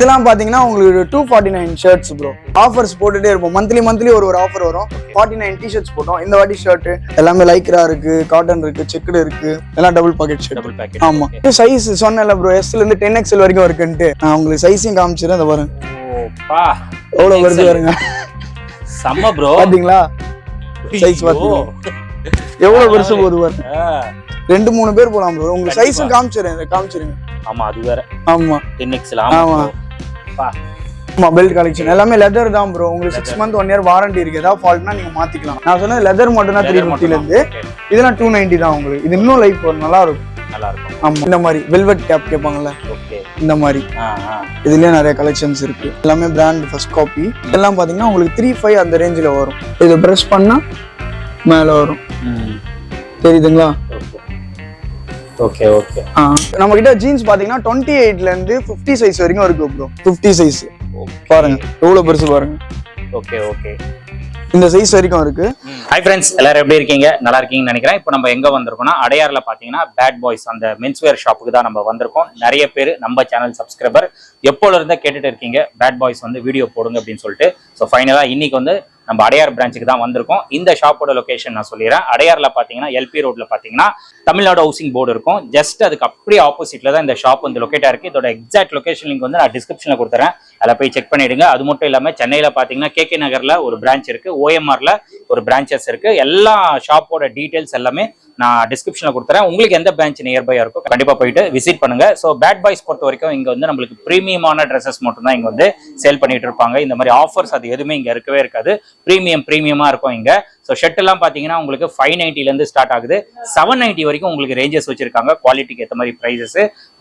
இதெல்லாம் பாத்தீங்கன்னா உங்களுக்கு two forty nine shirts bro offers போட்டுட்டே இருப்போம். மந்த்லி மந்த்லி ஒரு ஒரு ஆஃபர் வரும். ஃபார்ட்டி நைன் டிஷர்ட்ஸ் போட்டோம். இந்த வாட்டி ஷர்ட் எல்லாமே லைக்ரா இருக்கு காட்டன் இருக்கு செக்குடு இருக்கு. எல்லாம் double pocket shirt double packet ஆமா. சைஸ் சொன்னேன்ல ப்ரோ எஸ்ல இருந்து டென் எக்ஸ்எல் வரைக்கும் இருக்குன்ட்டு. நான் உங்களுக்கு சைஸையும் காமிச்சிடுறேன். அதை பாருங்க. ஓப்பா. எவ்வளவு வருது பாருங்க. செம்ம ப்ரோ பாத்தீங்களா? சைஸ் பாத்தீங்களா? எவ்வளவு பெருசு போகுது பாருங்க ரெண்டு மூணு பேர் போலாம் ப்ரோ உங்களுக்கு. சைஸும் இதை காமிச்சிருங்க ஆமா அது வேற. ஆமா. டென் எக்ஸ்ல ஆமா. பா. பெல்ட் கலெக்ஷன் எல்லாமே லெதர் தான் ப்ரோ உங்களுக்கு six month one year warranty இருக்கு. ஏதாவது ஃபால்ட்னா நீங்க மாத்திக்கலாம். நான் சொன்னது லெதர் மட்டும் தான் த்ரீ ஃபிஃப்டில இருந்து. இதெல்லாம் டூ நைன்டி தான் உங்களுக்கு. இது இன்னும் லைஃப் வரும். நல்லா இருக்கும். நல்லா இருக்கும் ஆமா. இந்த மாதிரி வெல்வெட் கேப் கேட்பாங்கல்ல? இந்த மாதிரி. இதுலயே நிறைய கலெக்ஷன்ஸ் இருக்கு. எல்லாமே பிராண்ட் ஃபர்ஸ்ட் காப்பி இதெல்லாம் பாத்தீங்கன்னா உங்களுக்கு த்ரீ ஃபைவ் அந்த ரேஞ்சில் வரும். இதை ப்ரெஸ் பண்ணா மேல வரும். தெரியுதுங்களா? Okay okay. நம்ம கிட்ட ஜீன்ஸ் பாத்தீங்கன்னா டுவெண்ட்டி எயிட்ல இருந்து ஃபிஃப்டி சைஸ் வரைக்கும் இருக்கு ப்ரோ ஃபிஃப்டி சைஸ் பாருங்க. எவ்வளவு பெருசு பாருங்க. ஓகே ஓகே இந்த சைஸ் வரைக்கும் இருக்கு. ஹாய் ஃப்ரெண்ட்ஸ் எல்லாரும் எப்படி இருக்கீங்க? நல்லா இருக்கீங்கன்னு நினைக்கிறேன். இப்போ நம்ம எங்க வந்திருக்கோம்னா அடையார்ல பாத்தீங்கன்னா பேட் பாய்ஸ் அந்த மென்ஸ்வேர் ஷாப்புக்கு தான் நம்ம வந்திருக்கோம். நிறைய பேர் நம்ம சேனல் சப்ஸ்கிரைபர் எப்போல இருந்தே கேட்டுட்டு இருக்கீங்க. பேட் பாய்ஸ் வந்து வீடியோ போடுங்க அப்படின்னு சொல்லிட்டு. ஸோ ஃபைனலா இன்னைக்கு வந்து நம்ம அடையார் பிரான்ச்சுக்கு தான் வந்திருக்கோம். இந்த ஷாப்போட லொகேஷன் நான் சொல்லிடுறேன். அடையாரில் பார்த்தீங்கன்னா எல்பி ரோட்ல பார்த்தீங்கன்னா தமிழ்நாடு ஹவுசிங் போர்டு இருக்கும். ஜஸ்ட் அதுக்கு அப்படியே ஆப்போசிட்ல தான் இந்த ஷாப் வந்து லொக்கேட்டாக இருக்கு. இதோட எக்ஸாக்ட் லொகேஷன் லிங்க் வந்து நான் டிஸ்கிரிப்ஷனில் கொடுத்துறேன். அதில் போய் செக் பண்ணிடுங்க. அது மட்டும் இல்லாமல் சென்னையில் பார்த்தீங்கன்னா கே கே நகரில் ஒரு பிரான்ச் இருக்கு. ஓஎம்ஆரில் ஒரு பிரான்ச்சஸ் இருக்கு. எல்லா ஷாப்போட டீட்டெயில்ஸ் எல்லாமே நான் டிஸ்கிரிப்ஷனில் கொடுத்துறேன். உங்களுக்கு எந்த பிரான்ச் நியர்பையாக இருக்கோ கண்டிப்பா போயிட்டு விசிட் பண்ணுங்க. ஸோ பேட் பாய்ஸ் பொறுத்த வரைக்கும் இங்க வந்து நம்மளுக்கு ப்ரீமியமான ட்ரெஸ்ஸஸ் மட்டும்தான் இங்கே இங்க வந்து சேல் பண்ணிட்டு இருப்பாங்க. இந்த மாதிரி ஆஃபர்ஸ் அது எதுவுமே இங்க இருக்கவே இருக்காது. ப்ரீமியம் ப்ரீமியமா இருக்கும் இங்க. ஸோ ஷர்ட் எல்லாம் உங்களுக்கு ஃபைவ் நைன்ட்டிலேருந்து ஸ்டார்ட் ஆகுது. செவன் நைன்ட்டி வரைக்கும் உங்களுக்கு ரேஞ்சஸ் வச்சிருக்காங்க. குவாலிட்டிக்கு ஏற்ற மாதிரி ப்ரைஸஸ்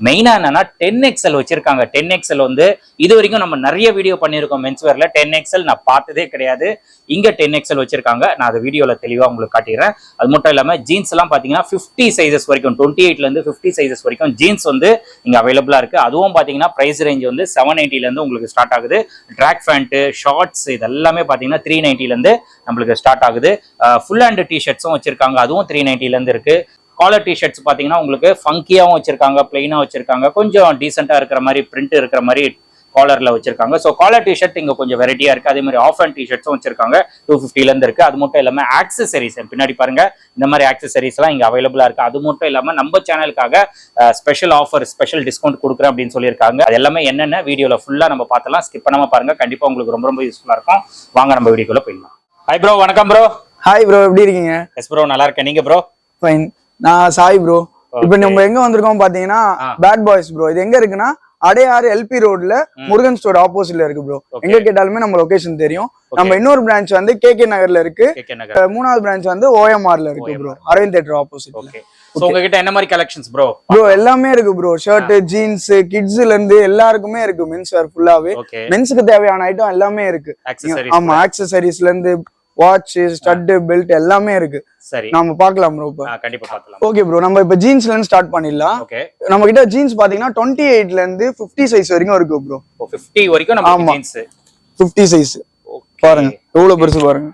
மெயினாக என்னன்னா டென் எக்ஸ்எல் வச்சிருக்காங்க. டென் எக்ஸ்எல் வந்து இது வரைக்கும் நம்ம நிறைய வீடியோ பண்ணியிருக்கோம் மென்ஸ்வேரில் டென் எக்ஸ்எல் நான் பார்த்ததே கிடையாது. இங்கே டென் எக்ஸ்எல் வச்சிருக்காங்க. நான் அது வீடியோவில் தெளிவாக உங்களுக்கு காட்டிடுறேன். அது மட்டும் இல்லாமல் ஜீன்ஸ் எல்லாம் பார்த்தீங்கன்னா ஃபிஃப்டி சைஸஸ் வரைக்கும் டுவெண்ட்டி எயிட்லேருந்து ஃபிஃப்டி சைஸஸ் வரைக்கும் ஜீன்ஸ் வந்து இங்கே அவைலபிளாக இருக்குது அதுவும் பார்த்தீங்கன்னா ப்ரைஸ் ரேஞ்ச் வந்து செவன் நைன்ட்டிலேருந்து உங்களுக்கு ஸ்டார்ட் ஆகுது. ட்ராக் ஃபேண்ட்டு ஷார்ட்ஸ் இது எல்லாமே த்ரீ நைன்ட்டிலேருந்து நம்மளுக்கு ஸ்டார்ட் ஆகுது. ஃபுல் ஹேண்ட் டிஷர்ட்ஸும் வச்சிருக்காங்க. அதுவும் த்ரீ நைன்ட்டிலேருந்து இருக்கு. காலர் டிஷர்ட்ஸ் பாத்தீங்கன்னா உங்களுக்கு ஃபங்கியாவும் வச்சிருக்காங்க பிளெயினாக வச்சிருக்காங்க. கொஞ்சம் டீசெண்டாக இருக்கிற மாதிரி பிரிண்ட் இருக்கிற மாதிரி காலர்ல வச்சிருக்காங்க. ஸோ காலர் டிஷர்ட் இங்கே கொஞ்சம் வெரைட்டியா இருக்கு. அதே மாதிரி ஆஃப் அண்ட் டிஷர்ட்ஸும் வச்சிருக்காங்க. டூ ஃபிஃப்டிலேருந்து இருக்குது இருக்கு. அது மட்டும் இல்லாம ஆக்சசரிஸ் பின்னாடி பாருங்க இந்த மாதிரி ஆக்சசரிஸ்லாம் இங்கே இங்க அவைலபிளா இருக்கு. அது மட்டும் இல்லாம நம்ம சேனலுக்காக ஸ்பெஷல் ஆஃபர் ஸ்பெஷல் டிஸ்கவுண்ட் கொடுக்குறேன் அப்படின்னு சொல்லியிருக்காங்க. அது எல்லாமே என்னென்ன வீடியோவில் ஃபுல்லா நம்ம பார்த்தலாம் ஸ்கிப் பண்ணாம பாருங்க. கண்டிப்பா உங்களுக்கு ரொம்ப ரொம்ப யூஸ்ஃபுல்லா இருக்கும். வாங்க நம்ம வீடியோக்குள்ளே போயிடலாம். ஹாய் ப்ரோ வணக்கம் ப்ரோ ஹாய் ப்ரோ எப்படி இருக்கீங்க? எஸ் ப்ரோ நல்லா இருக்கேன். நீங்க ப்ரோ ஃபைன் நான் சாய் ப்ரோ இப்போ. நம்ம எங்க வந்திருக்கோம் பாத்தீங்கன்னா. பேட் பாய்ஸ் ப்ரோ இது எங்க இருக்குன்னா அடையாறு எல்பி ரோட்ல முருகன் ஸ்டோர் ஆப்போசிட்ல இருக்கு ப்ரோ. எங்க கேட்டாலுமே நம்ம லொகேஷன் தெரியும். நம்ம இன்னொரு பிரான்ச் வந்து கே கே நகர்ல இருக்கு. மூணாவது பிரான்ச் வந்து ஓஎம்ஆர்ல இருக்கு bro Aravind theatre opposite so உங்ககிட்ட என்ன மாதிரி கலெக்ஷன்ஸ் ப்ரோ ப்ரோ எல்லாமே இருக்கு ப்ரோ ஷர்ட் ஜீன்ஸ் கிட்ஸ்ல இருந்து எல்லாருக்குமே இருக்கு மென்ஸ் வேர் ஃபுல்லாவே மென்ஸுக்கு தேவையான ஐட்டம் எல்லாமே இருக்கு. ஆமா ஆக்சசரிஸ்ல இருந்து வாட்ச் ஸ்டட் பெல்ட் எல்லாமே இருக்கு. சரி. நாம பார்க்கலாம் ப்ரோ இப்போ. கண்டிப்பா பார்க்கலாம். ஓகே ப்ரோ நம்ம இப்போ ஜீன்ஸ்ல இருந்து ஸ்டார்ட் பண்ணிடலாம். ஓகே நம்ம கிட்ட ஜீன்ஸ் பாத்தீங்கன்னா டுவெண்ட்டி எயிட்ல இருந்து ஃபிஃப்டி சைஸ் வரைக்கும் இருக்கு ப்ரோ 50 வரைக்கும் நம்ம ஆமா. ஜீன்ஸ் ஃபிஃப்டி சைஸ் பாருங்க. எவ்வளவு பெருசு பாருங்க.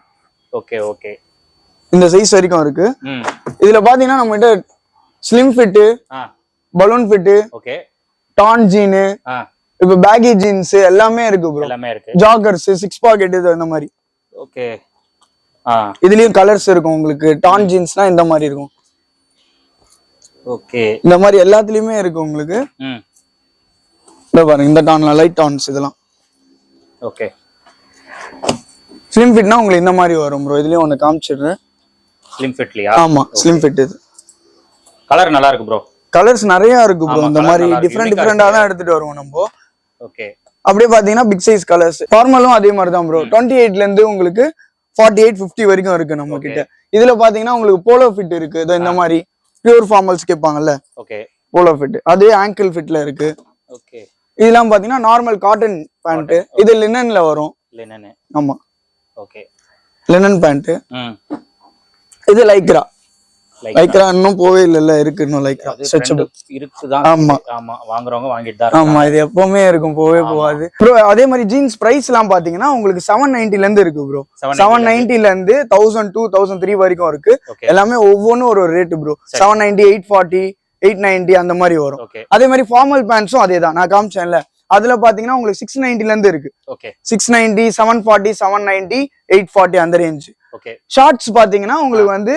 ஓகே ஓகே இந்த சைஸ் வரைக்கும் இருக்கு. இதுல பாத்தீங்கன்னா நம்ம கிட்ட slim fit balloon fit okay tan jean இப்போ பேகி ஜீன்ஸ் எல்லாமே இருக்கு ப்ரோ எல்லாமே இருக்கு. ஜாகர்ஸ் சிக்ஸ் பாக்கெட் இது அந்த மாதிரி. ஓகே இதுலயும் கலர்ஸ் இருக்கும் உங்களுக்கு. டான் ஜீன்ஸ்னா இந்த மாதிரி இருக்கும். ஓகே. இந்த மாதிரி எல்லாத்துலயுமே இருக்கு உங்களுக்கு. இந்த பாருங்க இந்த டான்லாம் லைட் டான்ஸ் இதெல்லாம். ஓகே. ஸ்லிம் ஃபிட்னா உங்களுக்கு இந்த மாதிரி வரும் ப்ரோ இதுலயும் ஒன்று காமிச்சிடுறேன். ஸ்லிம் ஃபிட்லியா ஆமா ஸ்லிம் ஃபிட் இது. கலர் நல்லா இருக்கு ப்ரோ கலர்ஸ் நிறைய இருக்கு ப்ரோ இந்த மாதிரி. டிஃப்ரெண்ட் டிஃப்ரெண்டா தான் எடுத்துட்டு வருவோம் நம்ம. ஓகே அப்படியே பாத்தீங்கன்னா பிக் சைஸ் கலர்ஸ் ஃபார்மலும் அதே மாதிரி தான் ப்ரோ டுவெண்ட்டி எயிட்ல இருந்து உங்களுக்கு ஃபார்ட்டி எயிட் ஃபிஃப்டி வரைக்கும் இருக்கு நம்ம கிட்ட இதுல பாத்தீங்கன்னா உங்களுக்கு போலோ ஃபிட் இருக்கு. இதோ இந்த மாதிரி பியூர் ஃபார்மல்ஸ் கேட்பாங்கல்ல? ஓகே போலோ ஃபிட் அதே ஆங்கிள் ஃபிட்ல இருக்கு. ஓகே இதெல்லாம் பாத்தீங்கன்னா நார்மல் காட்டன் பேண்ட் இது லினன்ல வரும். லினன் ஆமா. ஓகே லினன் பேண்ட் இது லைக்ரா லைக் லைக்ரா இன்னும் போவே இல்லைல்ல இருக்கு இன்னும் லைக்ரா ஸ்ட்ரெச்சபிள் இருக்குதான். ஆமா. ஆமா வாங்குறவங்க வாங்கிட்டு தான். ஆமா இது எப்பவுமே இருக்கும் போவே போகாது. ப்ரோ அதே மாதிரி ஜீன்ஸ் பிரைஸ் எல்லாம் பாத்தீங்கன்னா உங்களுக்கு செவன் நைன்டில இருந்து இருக்கு ப்ரோ 790 செவன் நைன்டில இருந்து. தௌசண்ட் டூ தௌசண்ட் த்ரீ வரைக்கும் இருக்கு. எல்லாமே ஒவ்வொன்றும் ஒரு rate bro seven ninety eight forty eight ninety அந்த மாதிரி வரும். அதே மாதிரி ஃபார்மல் பேண்ட்ஸும் அதே தான். நான் காமிச்சேன்ல. அதுல பாத்தீங்கன்னா உங்களுக்கு சிக்ஸ் நைன்டில இருந்து இருக்கு. Okay six ninety seven forty seven ninety eight forty அந்த ரேஞ்ச் ஓகே ஷார்ட்ஸ் பாத்தீங்கன்னா உங்களுக்கு வந்து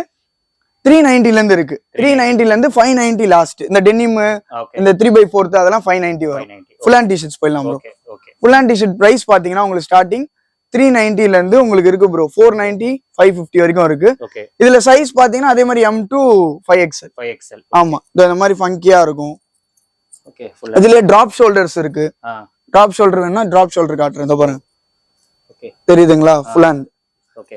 த்ரீ நைன்டில இருந்து இருக்கு. த்ரீ நைன்டில இருந்து ஃபைவ் நைன்டி லாஸ்ட் இந்த டெனிம் இந்த த்ரீ பை ஃபோர்த் அதெல்லாம் ஃபைவ் நைன்டி வரும். ஃபுல் ஹேண்ட் டிஷர்ட்ஸ் போயிடலாம் bro full hand t-shirt price பாத்தீங்கன்னா உங்களுக்கு ஸ்டார்டிங் த்ரீ நைன்டில இருந்து உங்களுக்கு இருக்கு bro four ninety five fifty வரைக்கும் இருக்கு. இதுல சைஸ் பாத்தீங்கன்னா அதே மாதிரி M two five XL five XL ஆமா. இந்த மாதிரி ஃபங்கியா இருக்கும். இதுல டிராப் ஷோல்டர்ஸ் இருக்கு. டிராப் ஷோல்டர் வேணா டிராப் ஷோல்டர் காட்டுறேன். இதோ பாருங்க. தெரியுதுங்களா? ஃபுல் ஹேண்ட் ஓகே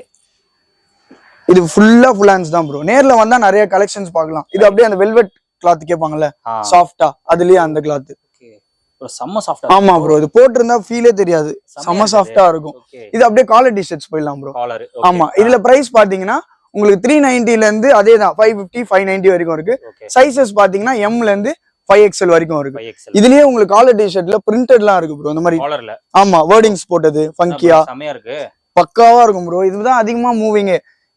இது ஃபுல்லா ஃபுல் ஹேண்ட்ஸ் தான் ப்ரோ நேர்ல வந்தா நிறைய கலெக்ஷன்ஸ் பார்க்கலாம். இது அப்படியே அந்த வெல்வெட் கிளாத் கேட்பாங்கல்ல சாஃப்டா அதுலயே அந்த கிளாத் செம்ம சாஃப்டா ஆமா ப்ரோ இது போட்டிருந்தா ஃபீலே தெரியாது. செம்ம சாஃப்டா இருக்கும். இது அப்படியே காலர் டிஷர்ட்ஸ் போயிடலாம் ப்ரோ ஆமா. இதுல பிரைஸ் பாத்தீங்கன்னா உங்களுக்கு த்ரீ நைன்டில இருந்து அதே தான் ஃபைவ் பிப்டி ஃபைவ் நைன்டி வரைக்கும் இருக்கு. சைசஸ் பாத்தீங்கன்னா எம்ல இருந்து ஃபைவ் எக்ஸ்எல் வரைக்கும் இருக்கு. இதுலயே உங்களுக்கு காலர் டிஷர்ட்ல பிரிண்டட்லாம் இருக்கு ப்ரோ இந்த மாதிரி ஆமா வேர்டிங்ஸ் போட்டது ஃபங்கியா இருக்கு. பக்காவா இருக்கும் ப்ரோ இதுதான் அதிகமா மூவிங்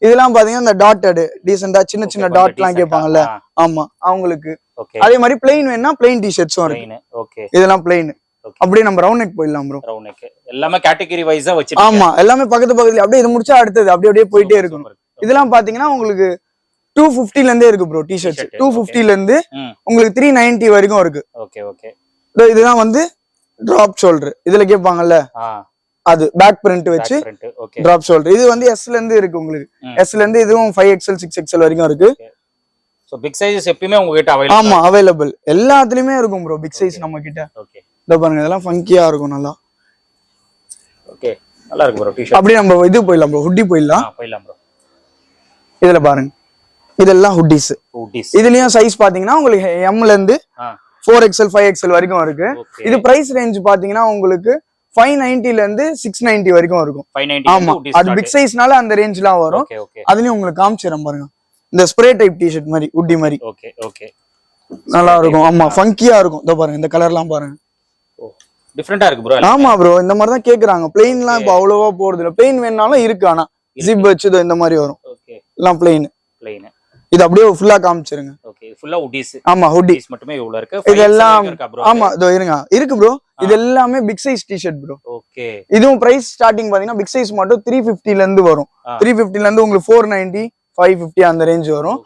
இதெல்லாம் பாத்தீங்கன்னா இந்த டாட்டட் டீசெண்டா சின்ன சின்ன டாட்லாம் கேட்பாங்கல்ல? ஆமா அவங்களுக்கு. அதே மாதிரி பிளெயின் வேணா பிளெயின் டிஷர்ட்ஸும் இருக்கு. பிளைன் ஓகே இதெல்லாம் பிளெயின். அப்படியே நம்ம ரவுண்ட் நெக் போயிடலாம் ப்ரோ ரவுண்ட் நெக் எல்லாமே கேட்டகரி வைஸா வச்சிருக்கீங்க ஆமா எல்லாமே பக்கத்து பக்கத்துல அப்படியே இது முடிச்சா அடுத்தது அப்படியே அப்படியே போயிட்டே இருக்கும் இதெல்லாம் பாத்தீங்கன்னா உங்களுக்கு டூ ல இருந்தே இருக்கு bro T-shirts T-shirt, two okay. ல இருந்து உங்களுக்கு த்ரீ நைன்டி வரைக்கும் இருக்கு. ஓகே ஓகே இதோ இதுதான் வந்து டிராப் ஷோல்டர் இதுல கேட்பாங்கல்ல? அது பேக் பிரிண்ட் வச்சு டிராப் ஷோல்டர் இது வந்து எஸ்ல இருந்து இருக்கு உங்களுக்கு. எஸ்ல இருந்து இதுவும் ஃபைவ் எக்ஸ்எல் சிக்ஸ் எக்ஸ்எல் வரைக்கும் இருக்கு. சோ பிக் சைஸஸ் எப்பயுமே உங்ககிட்ட அவைலபிள் ஆமா அவைலபிள் எல்லாத்துலயுமே இருக்கும் ப்ரோ பிக் சைஸ் நம்ம கிட்ட ஓகே இதோ பாருங்க இதெல்லாம் ஃபங்கியா இருக்கும் நல்லா. ஓகே நல்லா இருக்கு ப்ரோ டி-ஷர்ட் அப்படியே நம்ம இது போயிடலாம் ப்ரோ ஹுட்டி போயிடலாம். போயிடலாம் ப்ரோ இதுல பாருங்க. இதெல்லாம் ஹுட்டிஸ் ஊட்டிஸ் இதுலயும் சைஸ் பாத்தீங்கன்னா உங்களுக்கு எம்ல இருந்து ஃபோர் எக்ஸ்எல் ஃபைவ் எக்ஸ்எல் வரைக்கும் இருக்கு. இது பிரைஸ் ரேஞ்ச் பாத்தீங்கன்னா உங்களுக்கு ஃபைவ் நைன்டில இருந்து சிக்ஸ் நைன்டி வரைக்கும் இருக்கும். 590 ஆமா. அது பிக் சைஸ்னால அந்த ரேஞ்ச்லாம் வரும். அதுலயும் உங்களுக்கு காமிச்சிடறேன் பாருங்க. இந்த ஸ்ப்ரே டைப் டிஷர்ட் மாதிரி உட்டி மாதிரி. ஓகே ஓகே நல்லா இருக்கும். ஆமா ஃபங்கியா இருக்கும். இதோ பாருங்க இந்த கலர்லாம் பாருங்க. ஓ டிஃபரெண்டா இருக்கு ப்ரோ ஆமா ப்ரோ இந்த மாதிரி தான் கேக்குறாங்க. பிளெயின்லாம் இப்போ அவ்வளவா போறது இல்ல பிளெயின் வேணாலும் இருக்கு ஆனா. ஜிப் வச்சு இந்த மாதிரி வரும். ஓகே எல்லாம் பிளெயின் ப்ளைன் இது அப்படியே ஃபுல்லா காமிச்சிருங்க. ஓகே ஃபுல்லா ஊட்டிஸ் ஆமா ஊட்டிஸ் மட்டுமே இவ்வளவு இருக்கு. இதெல்லாம் ஆமா இதோ இருங்க. இருக்கு ப்ரோ இது எல்லாமே big size t-shirt bro okay இதுவும் பிரைஸ் ஸ்டார்டிங் பாத்தீங்கன்னா பிக் சைஸ் மட்டும் த்ரீ ல இருந்து வரும். த்ரீ ல இருந்து உங்களுக்கு ஃபோர் நைன்டி ஃபைவ் ஃபிஃப்டி அந்த ரேஞ்ச் வரும்.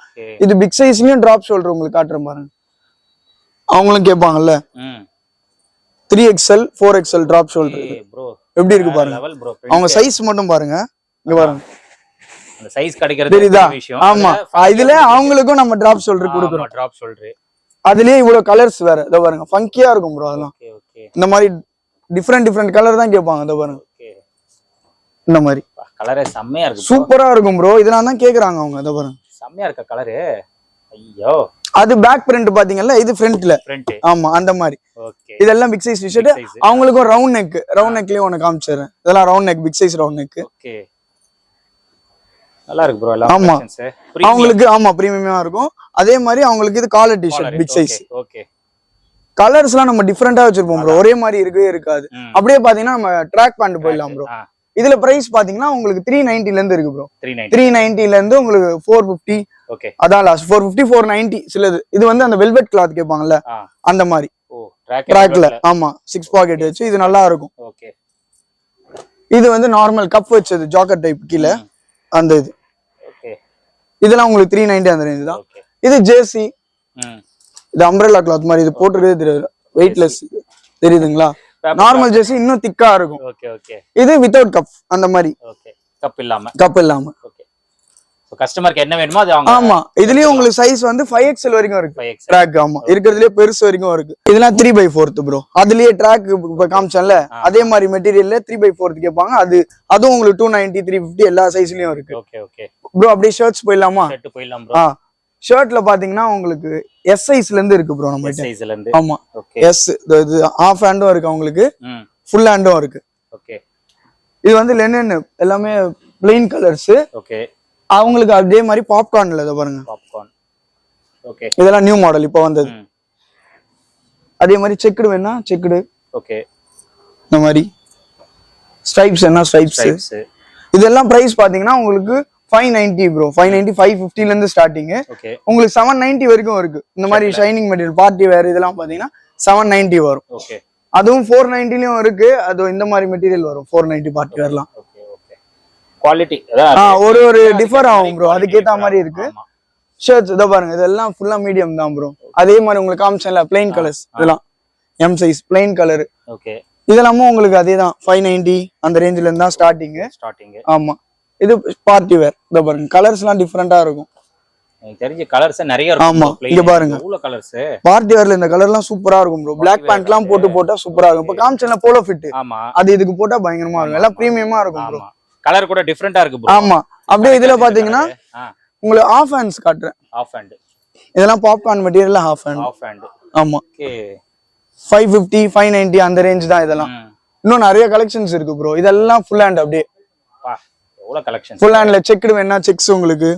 இது பிக் சைஸ்லயும் டிராப் ஷோல்டர் உங்களுக்கு காட்டுறேன் பாருங்க. அவங்களும் கேட்பாங்கல்ல? Three XL four XL drop shoulder எப்படி இருக்கு பாருங்க? அவங்க சைஸ் மட்டும் பாருங்க. இங்க பாருங்க. அந்த சைஸ் கிடைக்கிறது தெரியுதா? விஷயம். ஆமா. இதுல அவங்களுக்கும் நம்ம டிராப் ஷோல்டர் கொடுக்குறோம். டிராப் சொல்றேன் அதுலயே இவ்வளவு கலர்ஸ் வேற. இதோ பாருங்க ஃபங்கியா இருக்கும் ப்ரோ அதெல்லாம். இந்த மாதிரி டிஃப்ரெண்ட் டிஃப்ரெண்ட் கலர் தான் கேட்பாங்க. இதோ பாருங்க. இந்த மாதிரி. கலரே செம்மையா இருக்கு. சூப்பரா இருக்கும் ப்ரோ இதெல்லாம் தான் கேக்குறாங்க அவங்க. இதோ பாருங்க. செம்மையா இருக்க கலரு ஐயோ. அது பேக் பிரிண்ட் பாத்தீங்கல்ல? இது ஃப்ரண்ட்ல ஃப்ரண்ட் ஆமா அந்த மாதிரி. ஓகே இதெல்லாம் பிக் சைஸ் டிஷர்ட். அவங்களுக்கும் ரவுண்ட் நெக் ரவுண்ட் நெக்லயும் ஒன்னு காமிச்சிடுறேன். இதெல்லாம் round neck big size round neck okay நல்லா இருக்கு ப்ரோ எல்லாம் ஆமா. அவங்களுக்கு ஆமா பிரீமியமா இருக்கும். அதே மாதிரி அவங்களுக்கு இது collar t shirt. Big size Okay, okay. Colours எல்லாம் நம்ம டிஃப்ரெண்டா வச்சிருப்போம் ப்ரோ ஒரே மாதிரி இருக்கவே இருக்காது. அப்படியே பாத்தீங்கன்னா நம்ம ட்ராக் பேண்ட் போயிடலாம் ப்ரோ இதுல பிரைஸ் பாத்தீங்கன்னா உங்களுக்கு த்ரீ ல இருந்து இருக்கு ப்ரோ 390. த்ரீ ல இருந்து உங்களுக்கு ஃபோர் பிப்டி Okay. அதான் last four fifty four ninety சிலது. இது வந்து அந்த வெல்வெட் கிளாத் கேட்பாங்கல்ல அந்த மாதிரி. ட்ராக்ல ஆமா சிக்ஸ் பாக்கெட் வச்சு இது நல்லா இருக்கும். இது வந்து நார்மல் கப் வச்சது ஜாக்கெட் டைப் கீழே. அந்த இது. இதெல்லாம் உங்களுக்கு த்ரீ நைன்டி அந்த ரேஞ்ச் தான். இது ஜேசி ம். இது அம்ப்ரெல்லா கிளாத் மாதிரி இது போட்டுருக்கே தெரியாது. வெயிட்லெஸ் தெரியுதுங்களா? நார்மல் ஜேசி இன்னும் திக்கா இருக்கும். இது வித்தவுட் கப் அந்த மாதிரி. கப் இல்லாம. கப் இல்லாம. கஸ்டமருக்கு என்ன வேணுமோ அது அவங்க ஆமா. இதுலயும் உங்களுக்கு சைஸ் வந்து ஃபைவ் எக்ஸ்எல் வரைக்கும் இருக்கு. ட்ராக் ஆமா. இருக்கிறதுலயே பெருசு வரைக்கும் இருக்கு. இதெல்லாம் த்ரீ பை ஃபோர்த் ப்ரோ அதுலயே ட்ராக் இப்ப. அதே மாதிரி மெட்டீரியல்ல த்ரீ பை ஃபோர்த் கேட்பாங்க அது அதுவும் உங்களுக்கு டூ நைன்டி த்ரீ ஃபிஃப்டி எல்லா சைஸ்லயும் இருக்கு. ஓகே ஓகே ப்ரோ அப்படியே ஷர்ட்ஸ் போயிடலாமா? போயிடலாம் ஆ. ஷர்ட்ல பாத்தீங்கன்னா உங்களுக்கு எஸ் சைஸ்ல இருந்து இருக்கு ப்ரோ நம்ம கிட்ட சைஸ்ல இருந்து. ஆமா. ஓகே எஸ் இது ஆஃப் ஹேண்டும் இருக்கு அவங்களுக்கு. ம். ஃபுல் ஹேண்டும் இருக்கு. ஓகே இது வந்து லெனன் எல்லாமே பிளெயின் கலர்ஸ் ஓகே அவங்களுக்கு அதே மாதிரி பாப்கார்ன்ல இதை பாருங்க. பாப்கார்ன் ஓகே இதெல்லாம் நியூ மாடல் இப்போ வந்தது. அதே மாதிரி செக்குடு வேணா செக்குடு. ஓகே இந்த மாதிரி. ஸ்ட்ரைப்ஸ் என்ன ஸ்ட்ரைப்ஸ் இதெல்லாம் பிரைஸ் பாத்தீங்கன்னா உங்களுக்கு five ninety bro five ninety five ஃபிஃப்டில இருந்து ஸ்டார்டிங் உங்களுக்கு செவன் நைன்டி வரைக்கும் இருக்கு. இந்த மாதிரி ஷைனிங் மெட்டீரியல் பார்ட்டி வேர் இதெல்லாம் பாத்தீங்கன்னா செவன் நைன்டி வரும். அதுவும் ஃபோர் நைன்டிலயும் இருக்கு. அது இந்த மாதிரி மெட்டீரியல் வரும். ஃபோர் நைன்டி பார்ட்டி வேர்லாம் குவாலிட்டி ஒரு ஒரு டிஃபர் ஆகும் ப்ரோ அதுக்கேத்த மாதிரி இருக்கு. ஷர்ட்ஸ் இதோ பாருங்க இதெல்லாம் ஃபுல்லா மீடியம் தான் ப்ரோ அதே மாதிரி உங்களுக்கு காமிச்சேன்ல பிளைன் கலர்ஸ் இதெல்லாம் M size plain colour okay இதெல்லாமும் உங்களுக்கு அதே தான். ஃபைவ் நைன்டி அந்த ரேஞ்சில இருந்து தான் ஸ்டார்டிங் ஸ்டார்டிங் ஆமா. இது பார்ட்டி வேர் இதோ பாருங்க கலர்ஸ் எல்லாம் டிஃப்ரெண்டா இருக்கும். தெரிஞ்ச கலர்ஸ் நிறைய ஆமா. இங்க பாருங்க. கலர்ஸ் பார்ட்டி வேர்ல இந்த கலர்லாம் சூப்பரா இருக்கும் ப்ரோ பிளாக் பேண்ட் எல்லாம் போட்டு போட்டா சூப்பரா இருக்கும். இப்ப காமிச்சேன்ல போலோ ஃபிட் ஆமா. அது இதுக்கு போட்டா பயங்கரமா இருக்கும். எல்லாம் பிரீமியமா இருக்கும் கலர் கூட டிஃபரெண்டா இருக்கு ஆமா. அப்படியே இதுல பாத்தீங்கன்னா உங்களுக்கு ஆஃப் ஹேண்ட்ஸ் காட்டுறேன். ஆஃப் ஹேண்ட் இதெல்லாம் popcorn material half hand half hand ஆமா. Okay five fifty five ninety அந்த ரேஞ்ச் தான் இதெல்லாம். இன்னும் நிறைய கலெக்ஷன்ஸ் இருக்கு ப்ரோ இதெல்லாம் ஃபுல் ஹேண்ட் அப்படியே. கலெக்ஷன் ஃபுல் ஹேண்ட்ல செக்குடு வேணா செக்ஸ் உங்களுக்கு.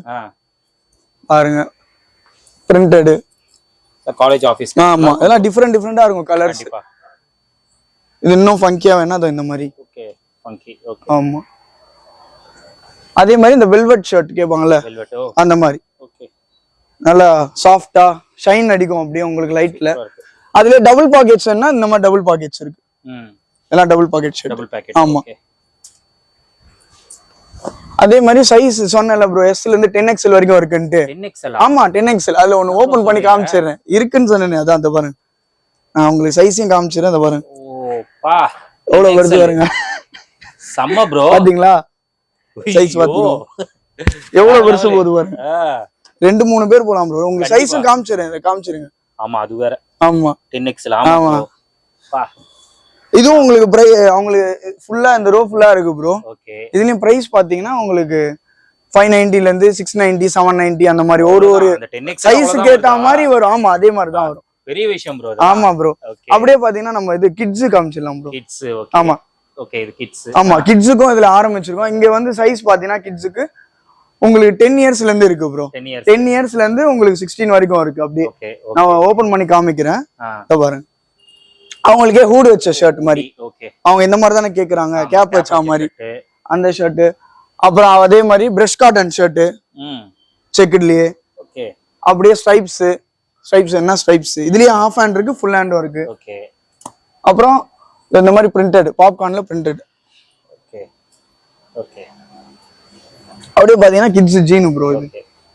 பாருங்க. பிரிண்டடு காலேஜ் ஆபீஸ் ஆமா. இதெல்லாம் டிஃப்ரெண்ட் டிஃப்ரெண்டா இருக்கும் கலர்ஸ் இது இன்னும் ஃபங்கியா வேணா அதோ இந்த மாதிரி. ஓகே ஃபங்கி ஓகே ஆமா. அதே மாதிரி இந்த வெல்வெட் ஷர்ட் கேட்பாங்கல்ல அந்த மாதிரி. நல்லா சாஃப்டா ஷைன் அடிக்கும் அப்படியே உங்களுக்கு லைட்ல அதுல டபுள் பாக்கெட்ஸ் இந்த மாதிரி டபுள் பாக்கெட்ஸ் இருக்கு. எல்லாம் double pocket shirt double pocket ஆமா. அதே மாதிரி சைஸ் சொன்னல ப்ரோ எஸ்ல இருந்து டென் எக்ஸ்எல் வரைக்கும் இருக்குன்ட்டு. 10XL ஆமா டென் எக்ஸ்எல் அதுல ஒன்னு ஓபன் பண்ணி காமிச்சிடுறேன். இருக்குன்னு சொன்னேனே அதான் அந்த பாருங்க. நான் உங்களுக்கு சைஸையும் காமிச்சிடுறேன் அந்த பாருங்க. ஓ பா. எவ்வளவு வருது பாருங்க. செம்ம ப்ரோ பாத்தீங்களா? Size பாத்தீங்களா? எவ்வளவு பெருசு பாருங்க ரெண்டு மூணு பேர் போலாம் ப்ரோ உங்களுக்கு சைஸும் இதை காமிச்சிருங்க. ஆமா அது வேற. ஆமா. 10XL ஆமா ஆமா. இதுவும் உங்களுக்கு பிரை அவங்களுக்கு ஃபுல்லா இந்த ரோ ஃபுல்லா இருக்கு ப்ரோ ஓகே. இதுலயும் பிரைஸ் பாத்தீங்கன்னா உங்களுக்கு ஃபைவ் நைன்டில இருந்து சிக்ஸ் நைன்டி செவன் நைன்டி அந்த மாதிரி ஒரு ஒரு அந்த 10XL சைஸுக்கு ஏத்த மாதிரி வரும். ஆமா அதே மாதிரி தான் வரும். பெரிய விஷயம் ப்ரோ ஆமா ப்ரோ அப்படியே பாத்தீங்கன்னா நம்ம இது கிட்ஸ் காமிச்சிடலாம் ப்ரோ கிட்ஸ் ஓகே. ஆமா. ஓகே இது கிட்ஸ் ஆமா கிட்ஸுக்கும் இதுல ஆரம்பிச்சிருக்கோம். இங்க வந்து சைஸ் பாத்தீங்கன்னா கிட்ஸுக்கு உங்களுக்கு டென் இயர்ஸ்ல இருந்து இருக்கு ப்ரோ 10 இயர்ஸ் டென் இயர்ஸ்ல இருந்து உங்களுக்கு சிக்ஸ்டீன் வரைக்கும் இருக்கு அப்படியே. நான் ஓபன் பண்ணி காமிக்கிறேன். பாருங்க. அவங்களுக்கே ஹூடு வச்ச ஷர்ட் மாதிரி. அவங்க இந்த மாதிரி தானே கேக்குறாங்க. கேப் வச்ச மாதிரி. அந்த ஷர்ட் அப்புறம் அதே மாதிரி பிரஷ் காட்டன் ஷர்ட் செக்குட்லயே ஓகே அப்படியே ஸ்ட்ரைப்ஸ் ஸ்ட்ரைப்ஸ் என்ன ஸ்ட்ரைப்ஸ் இதுலயே ஹாஃப் ஹேண்ட் இருக்கு ஃபுல் ஹேண்டும் இருக்கு. அப்புறம் இந்த மாதிரி பிரிண்டட் பாப்கார்ன்ல பிரிண்டட் ஓகே ஓகே அப்படியே பாத்தீங்கன்னா கிட்ஸ் ஜீனு ப்ரோ இது.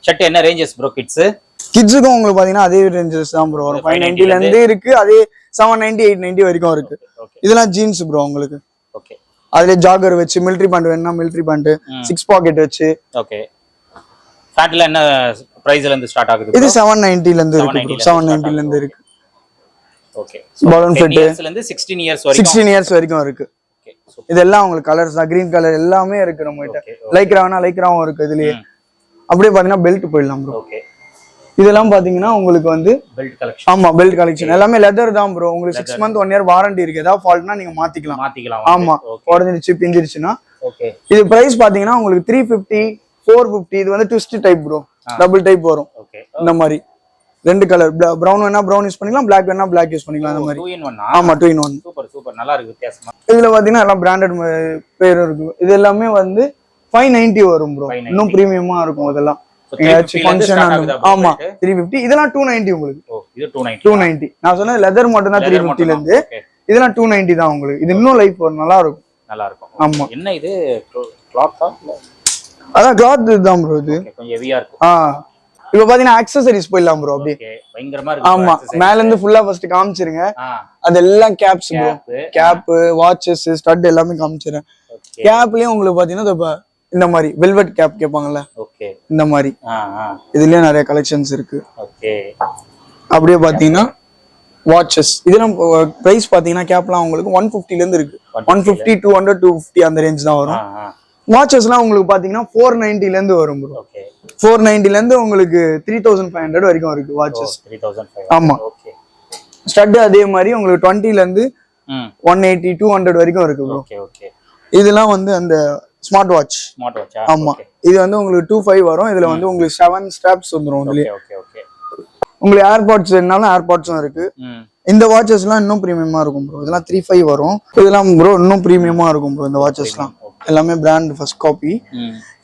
ஷர்ட் என்ன ரேஞ்சஸ் ப்ரோ கிட்ஸ் கிட்ஸுக்கும் உங்களுக்கு பாத்தீங்கன்னா அதே ரேஞ்சஸ் தான் ப்ரோ வரும். ஃபைவ் நைன்டில இருந்து இருக்கு அதே செவன் நைன்டி எயிட் நைன்டி வரைக்கும் இருக்கு. இதெல்லாம் ஜீன்ஸ் ப்ரோ உங்களுக்கு. ஓகே அதுல ஜாகர் வச்சு மிலிட்ரி பேண்ட் வேணும்னா மிலிட்ரி பேண்ட் சிக்ஸ் பாக்கெட் வச்சு. ஓகே ஃபேட்ல என்ன பிரைஸ்ல இருந்து ஸ்டார்ட் ஆகுது இது செவன் நைன்டில இருந்து இருக்கு 790 ப்ரோ செவன் நைன்டில இருந்து இருக்கு. Okay Balloon fit. இயர்ஸ்ல இருந்து 16 இயர்ஸ் வரைக்கும் சிக்ஸ்டீன் இயர்ஸ் வரைக்கும் இருக்கு. இதெல்லாம் உங்களுக்கு கலர்ஸ் தான். கிரீன் கலர் எல்லாமே இருக்கு நம்ம கிட்ட லைக்ரானா லைக்ராவும் இருக்கு இதுலயே. அப்படியே பாத்தீங்கன்னா பெல்ட் போயிடலாம் ப்ரோ ஓகே இதெல்லாம் பாத்தீங்கன்னா உங்களுக்கு வந்து பெல்ட் கலெக்ஷன் ஆமா பெல்ட் கலெக்ஷன் எல்லாமே லெதர் தான் ப்ரோ உங்களுக்கு six month one year warranty இருக்கு. ஏதாவது ஃபால்ட்னா நீங்க மாத்திக்கலாம். மாத்திக்கலாம் ஆமா. உடஞ்சிருச்சு பிஞ்சிருச்சுன்னா. ஓகே இது பிரைஸ் பாத்தீங்கன்னா உங்களுக்கு த்ரீ ஃபிஃப்டி ஃபோர் ஃபிஃப்டி இது வந்து twist type bro double type வரும். இந்த மாதிரி. ரெண்டு கலர் ப்ரௌன் வேணா ப்ரௌன் யூஸ் பண்ணிக்கலாம் பிளாக் வேணா பிளாக் யூஸ் பண்ணிக்கலாம் அந்த மாதிரி. 2 in 1 ஆமா two in one super super நல்லா இருக்கு வித்தியாசமா. இதுல பாத்தீங்கன்னா எல்லாம் பிராண்டட் பேர் இருக்கு. இது எல்லாமே வந்து ஃபைவ் நைன்டி வரும் ப்ரோ 590. இன்னும் பிரீமியமா இருக்கும் இதெல்லாம். So, ஏதாச்சும் 350 ல இருந்து ஃபங்க்ஷன் start ஆகுதா bro ஆமா? த்ரீ ஃபிஃப்டி இதெல்லாம் டூ நைன்டி உங்களுக்கு. ஓ இது 290 டூ நைன்டி நான் சொன்னது லெதர் மட்டும் தான் த்ரீ இருந்து. இதெல்லாம் டூ நைன்டி தான் உங்களுக்கு. இது இன்னும் லைஃப் வரும் நல்லா இருக்கும். நல்லா இருக்கும். ஆமா. என்ன இது? கிளாத்தா அதான் கிளாத் இதுதான் ப்ரோ இது. கொஞ்சம் ஹெவியா இருக்கும். ஆ. இப்போ பாத்தீங்கன்னா அக்சசரிஸ் போயிடலாம் ப்ரோ பயங்கரமா இருக்கு ஆமா மேல இருந்து ஃபுல்லா ஃபர்ஸ்ட் காமிச்சிருங்க. அதெல்லாம் caps bro. Cap watches stud எல்லாமே காமிச்சிருங்க. ஓகே கேப்லயும் உங்களுக்கு பாத்தீங்கன்னா இந்த மாதிரி வெல்வெட் கேப் கேட்பாங்கல்ல? இந்த மாதிரி. இதுலயே நிறைய கலெக்ஷன்ஸ் இருக்கு. அப்படியே பாத்தீங்கன்னா வாட்சஸ் இதெல்லாம் பிரைஸ் பாத்தீங்கன்னா கேப்லாம் உங்களுக்கு ஒன் ல இருந்து இருக்கு. One fifty two hundred two fifty அந்த ரேஞ்ச் தான் வரும். வாட்சஸ்லாம் உங்களுக்கு பாத்தீங்கன்னா ஃபோர் இருந்து வரும் ப்ரோ ஃபோர் இருந்து உங்களுக்கு த்ரீ தௌசண்ட் ஃபைவ் ஹண்ட்ரட் வரைக்கும் இருக்கு வாட்சஸ் 3005 ஆமா. ஓகே ஸ்டட் அதே மாதிரி உங்களுக்கு 20 ல இருந்து ம். ஒன் எயிட்டி டூ ஹண்ட்ரட் வரைக்கும் இருக்கு ப்ரோ இதெல்லாம் வந்து அந்த ஸ்மார்ட் வாட்ச் ஸ்மார்ட் வாட்சா ஆமா இது வந்து உங்களுக்கு டூ ஃபைவ் வரும். இதுல வந்து உங்களுக்கு செவன் ஸ்ட்ராப்ஸ் வந்துரும் இதுலயே. ஓகே உங்களுக்கு ஏர்பாட்ஸ் வேணாலும் ஏர்பாட்ஸும் இருக்கு. இந்த வாட்சஸ்லாம் இன்னும் ப்ரீமியமா இருக்கும் ப்ரோ இதெல்லாம் த்ரீ ஃபைவ் வரும். இதெல்லாம் ப்ரோ இன்னும் ப்ரீமியமா இருக்கும் ப்ரோ இந்த வாட்சஸ்லாம் எல்லாமே பிராண்ட் ஃபர்ஸ்ட் காப்பி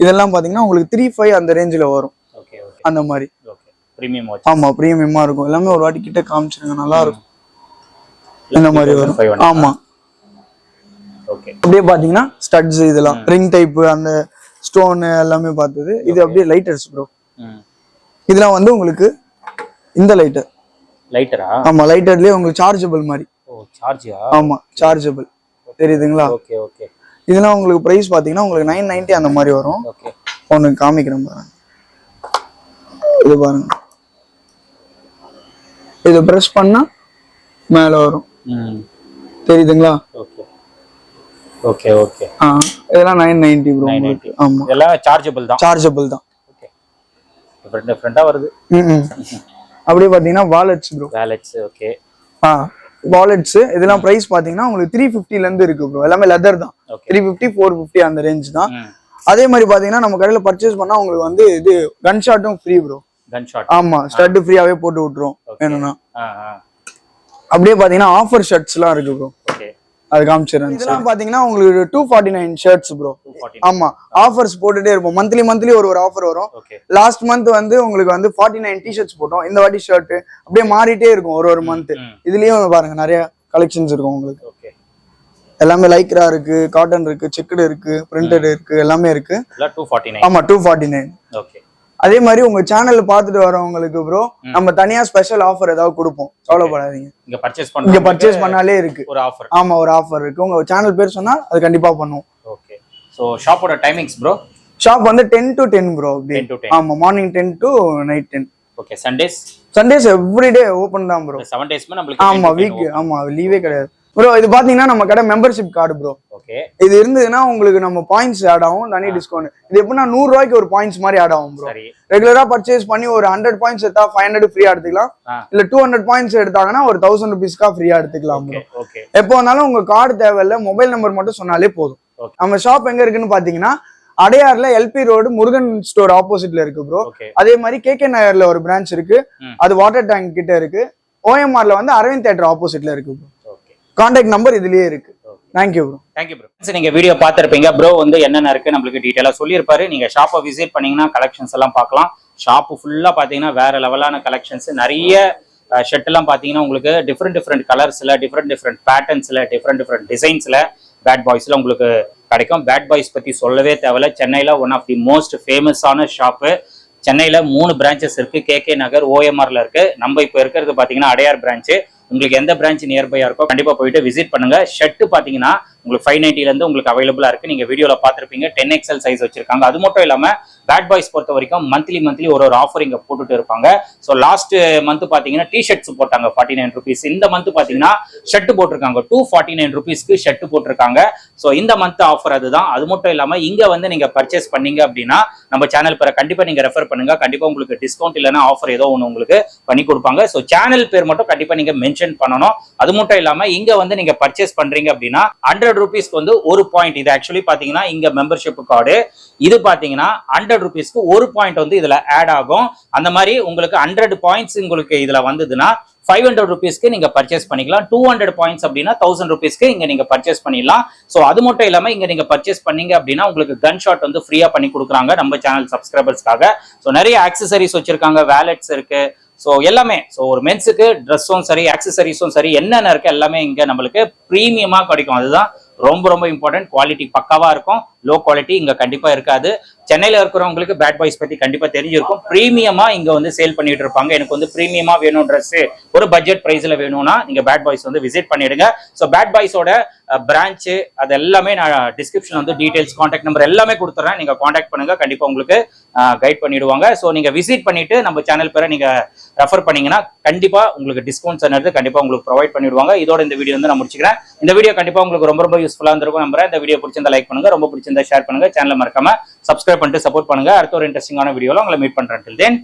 இதெல்லாம் பாத்தீங்கன்னா உங்களுக்கு த்ரீ ஃபைவ் அந்த ரேஞ்சில் வரும். அந்த மாதிரி. ஓகே பிரீமியம் வாட்ச் ஆமா ப்ரீமியமா இருக்கும். எல்லாமே ஒரு வாட்டி கிட்ட காமிச்சிருங்க நல்லா இருக்கும். இந்த மாதிரி வரும். ஆமா. ஓகே அப்படியே பாத்தீங்கன்னா ஸ்டட்ஸ் இதெல்லாம் ரிங் டைப் அந்த ஸ்டோன் எல்லாமே பார்த்தது இது அப்படியே லைட்டர்ஸ் ப்ரோ இதெல்லாம் வந்து உங்களுக்கு இந்த லைட்டர் லைட்டரா ஆமா லைட்டர்லயே உங்களுக்கு சார்ஜபிள் மாதிரி. ஓ சார்ஜியா ஆமா சார்ஜபிள் தெரியுதுங்களா? ஓகே ஓகே இதெல்லாம் உங்களுக்கு பிரைஸ் பாத்தீங்கன்னா உங்களுக்கு நைன் நைன்டி அந்த மாதிரி வரும். ஓகே ஒன்று காமிக்கிறேன் பாருங்க. இது பாருங்க. இது ப்ரெஸ் பண்ணா மேல வரும். தெரியுதுங்களா? ஓகே ஓகே ஓகே ஆ இதெல்லாம் நைன் நைன்டி ப்ரோ உங்களுக்கு. ஆமா. இதெல்லாம் சார்ஜபிள் தான். சார்ஜபிள் தான். ஓகே டிஃப்ரெண்ட் டிஃப்ரெண்டா வருது. ம் அப்படியே பாத்தீங்கன்னா வாலெட்ஸ் ப்ரோ வேலட்ஸ் ஓகே ஆ வாலெட்ஸ் இதெல்லாம் பிரைஸ் பாத்தீங்கன்னா உங்களுக்கு த்ரீ ஃபிஃப்டில இருந்து இருக்கு ப்ரோ எல்லாமே லெதர் தான். த்ரீ ஃபிஃப்டி ஃபோர் ஃபிஃப்டி அந்த ரேஞ்ச் தான். அதே மாதிரி பாத்தீங்கன்னா நம்ம கடையில பர்ச்சேஸ் பண்ணா உங்களுக்கு வந்து இது கன் ஷாட்டும் ஃப்ரீ ப்ரோ கன் ஷாட் ஆமா ஸ்டட் ஃப்ரீயாவே போட்டு விட்டுரும் வேணும்னா. அப்படியே பாத்தீங்கன்னா ஆஃபர் ஷர்ட்ஸ்லாம் இருக்கு ப்ரோ ஓகே அது காமிச்சிடுறேன். இதெல்லாம் பாத்தீங்கன்னா உங்களுக்கு two forty nine shirts bro two ஆமா ஆஃபர்ஸ் போட்டுட்டே இருப்போம். மந்த்லி மந்த்லி ஒரு ஒரு ஆஃபர் வரும். லாஸ்ட் மந்த் வந்து உங்களுக்கு வந்து ஃபார்ட்டி நைன் டிஷர்ட்ஸ் போட்டோம். இந்த வாட்டி ஷர்ட் அப்படியே மாறிட்டே இருக்கும் ஒரு ஒரு மந்த் இதுலயும் பாருங்க நிறைய கலெக்ஷன்ஸ் இருக்கும் உங்களுக்கு. எல்லாமே லைக்ரா இருக்கு காட்டன் இருக்கு செக்குடு இருக்கு பிரிண்டட் இருக்கு எல்லாமே இருக்கு. ஆமா டூ ஃபார்ட்டி நைன் ஓகே அதே மாதிரி உங்க சேனல் பார்த்துட்டு வரவங்களுக்கு ப்ரோ நம்ம தனியா ஸ்பெஷல் ஆஃபர் ஏதாவது கொடுப்போம். கவலைப்படாதீங்க. இங்க பர்ச்சேஸ் இங்க பண்ண பர்ச்சேஸ் பண்ணாலே இருக்கு. ஒரு ஆஃபர் ஆமா ஒரு ஆஃபர் இருக்கு. உங்க சேனல் பேர் சொன்னா அது கண்டிப்பா பண்ணுவோம். ஓகே ஸோ ஷாப்போட டைமிங்ஸ் ப்ரோ ஷாப் வந்து டென் டு டென் ப்ரோ அப்படி 10 to 10 ஆமா morning ten to night ten okay Sundays Sundays everyday open தான் ப்ரோ செவன் டேஸ்மே நம்மளுக்கு ஆமா வீக் ஆமா லீவே கிடையாது. ப்ரோ இது பாத்தீங்கன்னா நம்ம கடை மெம்பர்ஷிப் கார்டு ப்ரோ ஓகே இது இருந்ததுன்னா உங்களுக்கு நம்ம பாயிண்ட்ஸ் ஆட் ஆகும் தனி டிஸ்கவுண்ட் இது எப்படின்னா நூறு ரூபாய்க்கு ஒரு பாயிண்ட்ஸ் மாதிரி ஆட் ஆகும் ப்ரோ ரெகுலரா பர்ச்சேஸ் பண்ணி ஒரு ஹண்ட்ரட் பாயிண்ட்ஸ் எடுத்தா ஃபைவ் ஹண்ட்ரட் ஃப்ரீயா எடுத்துக்கலாம். இல்ல டூ ஹண்ட்ரட் பாயிண்ட்ஸ் எடுத்தாங்கன்னா ஒரு தௌசண்ட் ருபீஸ்க்கா ஃப்ரீயா எடுத்துக்கலாம் ப்ரோ எப்போ வந்தாலும் உங்க கார்டு தேவையில்ல மொபைல் நம்பர் மட்டும் சொன்னாலே போதும். நம்ம ஷாப் எங்க இருக்குன்னு பாத்தீங்கன்னா அடையார்ல எல்பி ரோடு முருகன் ஸ்டோர் ஆப்போசிட்ல இருக்கு ப்ரோ அதே மாதிரி கே கே நகர்ல ஒரு பிரான்ச் இருக்கு. அது வாட்டர் டேங்க் கிட்ட இருக்கு. ஓஎம்ஆர்ல வந்து அரவிந்த் தேட்டர் ஆப்போசிட்ல இருக்கு ப்ரோ கான்டாக்ட் நம்பர் இதுலயே இருக்கு. தேங்க்யூ ப்ரோ தேங்க்யூ ப்ரோ சரி நீங்க வீடியோ பார்த்திருப்பீங்க. ப்ரோ வந்து என்னென்ன இருக்கு நம்மளுக்கு டீட்டெயிலாக சொல்லியிருப்பாரு. நீங்க ஷாப்பை விசிட் பண்ணீங்கன்னா கலெக்ஷன்ஸ் எல்லாம் பார்க்கலாம். ஷாப்பு ஃபுல்லா பாத்தீங்கன்னா வேற லெவலான கலெக்ஷன்ஸ் நிறைய ஷர்ட் எல்லாம் பாத்தீங்கன்னா உங்களுக்கு டிஃப்ரெண்ட் டிஃப்ரெண்ட் கலர்ஸ்ல டிஃப்ரெண்ட் டிஃப்ரெண்ட் பேட்டர்ன்ஸ்ல டிஃப்ரெண்ட் டிஃப்ரெண்ட் டிசைன்ஸ்ல பேட் பாய்ஸ்ல உங்களுக்கு கிடைக்கும். பேட் பாய்ஸ் பத்தி சொல்லவே தேவையில்ல. சென்னையில ஒன் ஆஃப் தி மோஸ்ட் ஃபேமஸான ஷாப்பு சென்னையில மூணு பிரான்ச்சஸ் இருக்கு. கே கே நகர் ஓஎம்ஆர்ல இருக்கு. நம்ம இப்போ இருக்கிறது பாத்தீங்கன்னா அடையார் பிரான்ச் உங்களுக்கு எந்த பிரான்ச் நியர்பையா இருக்கோ கண்டிப்பா போயிட்டு விசிட் பண்ணுங்க. ஷர்ட் பாத்தீங்கன்னா உங்களுக்கு ஃபைவ் நைன்டில இருந்து உங்களுக்கு அவைலபிளா இருக்கு. நீங்க வீடியோல பாத்திருப்பீங்க டென் எக்ஸல் சைஸ் வச்சிருக்காங்க. அது மட்டும் இல்லாம பேட் பாய்ஸ் பொறுத்த வரைக்கும் மந்த்லி மந்த்லி ஒரு ஒரு ஆஃபர் இங்க போட்டுட்டு இருப்பாங்க. ஸோ லாஸ்ட் மந்த் பாத்தீங்கன்னா டி ஷர்ட்ஸ் போட்டாங்க ஃபார்ட்டி நைன் ருபீஸ் இந்த மந்த் பாத்தீங்கன்னா ஷர்ட் போட்டிருக்காங்க. டூ ஃபார்ட்டி நைன் ருபீஸ்க்கு ஷர்ட் போட்டிருக்காங்க. ஸோ இந்த மந்த் ஆஃபர் அதுதான். அது மட்டும் இல்லாம இங்க வந்து நீங்க பர்ச்சேஸ் பண்ணீங்க அப்படின்னா நம்ம சேனல் பேரை கண்டிப்பா நீங்க ரெஃபர் பண்ணுங்க. கண்டிப்பா உங்களுக்கு டிஸ்கவுண்ட் இல்லைன்னா ஆஃபர் ஏதோ ஒன்று உங்களுக்கு பண்ணி கொடுப்பாங்க. ஸோ சேனல் பேர் மட்டும் கண்டிப்பா நீங்க மென்ஷன் பண்ணணும். அது மட்டும் இல்லாம இங்க வந்து நீங்க பர்ச்சேஸ் பண்றீங்க அப்படின்னா ஹண்ட்ரட் ருபீஸ்க்கு வந்து ஒரு பாயிண்ட் இது ஆக்சுவலி பாத்தீங்கன்னா இங்க மெம்பர்ஷிப் கார்டு இது பாத்தீங்கன்னா ஹண்ட்ரட் ருபீஸ்க்கு ஒரு பாயிண்ட் வந்து இதுல ஆட் ஆகும். அந்த மாதிரி உங்களுக்கு ஹண்ட்ரட் பாயிண்ட்ஸ் உங்களுக்கு இதுல வந்ததுன்னா ஃபைவ் ஹண்ட்ரட் ருபீஸ்க்கு நீங்க பர்ச்சேஸ் பண்ணிக்கலாம். டூ ஹண்ட்ரட் பாயிண்ட்ஸ் அப்படின்னா தௌசண்ட் ருபீஸ்க்கு இங்க நீங்க பர்ச்சேஸ் பண்ணிடலாம். ஸோ அது மட்டும் இல்லாம இங்க நீங்க பர்ச்சேஸ் பண்ணீங்க அப்படின்னா உங்களுக்கு கன் ஷாட் வந்து ஃப்ரீயா பண்ணி கொடுக்குறாங்க நம்ம சேனல் சப்ஸ்கிரைபர்ஸ்க்காக ஸோ நிறைய ஆக்சசரிஸ் வச்சிருக்காங்க. வேலெட்ஸ் இருக்கு. ஸோ எல்லாமே. ஸோ ஒரு மென்ஸுக்கு ட்ரெஸ்ஸும் சரி ஆக்சசரிஸும் சரி என்னென்ன இருக்கு எல்லாமே இங்க நம்மளுக்கு ப்ரீமியமா கிடைக்கும். அதுதான் ரொம்ப ரொம்ப இம்பார்ட்டன்ட் குவாலிட்டி பக்காவா இருக்கும். லோ குவாலிட்டி இங்க கண்டிப்பா இருக்காது. சென்னையில இருக்கிறவங்களுக்கு பேட் பாய்ஸ் பத்தி கண்டிப்பாக தெரிஞ்சிருக்கும். ப்ரீமியமா இங்க வந்து சேல் பண்ணிட்டு இருப்பாங்க. எனக்கு வந்து ப்ரீமியமா வேணும் ட்ரெஸ்ஸு ஒரு பட்ஜெட் ப்ரைஸில் வேணும்னா நீங்க பேட் பாய்ஸ் வந்து விசிட் பண்ணிடுங்க. ஸோ பேட் பாய்ஸோட பிரான்ச் அது எல்லாமே நான் டிஸ்கிரிப்ஷன் வந்து டீடைல்ஸ் காண்டாக்ட் நம்பர் எல்லாமே கொடுத்துறேன். நீங்க காண்டாக்ட் பண்ணுங்க. கண்டிப்பா உங்களுக்கு கைட் பண்ணிடுவாங்க. ஸோ நீங்க விசிட் பண்ணிட்டு நம்ம சேனல் பேரை நீங்க ரெஃபர் பண்ணீங்கன்னா கண்டிப்பா உங்களுக்கு டிஸ்கவுண்ட்ஸ் என்னது கண்டிப்பா உங்களுக்கு ப்ரொவைட் பண்ணிடுவாங்க. இதோட இந்த வீடியோ வந்து நான் முடிச்சுக்கிறேன். இந்த வீடியோ கண்டிப்பா உங்களுக்கு ரொம்ப ரொம்ப யூஸ்ஃபுல்லா இருந்திருக்கும் நம்புறேன். இந்த வீடியோ பிடிச்சிருந்தா லைக் பண்ணுங்க. ரொம்ப பிடிச்சிருந்தா ஷேர் பண்ணுங்க. சேனலை மறக்காம சப்ஸ்கிரைப் பண்ணிட்டு சப்போர்ட் பண்ணுங்க. அடுத்த ஒரு இன்ட்ரெஸ்டிங்கான வீடியோவில் உங்களை மீட் பண்றேன். தென்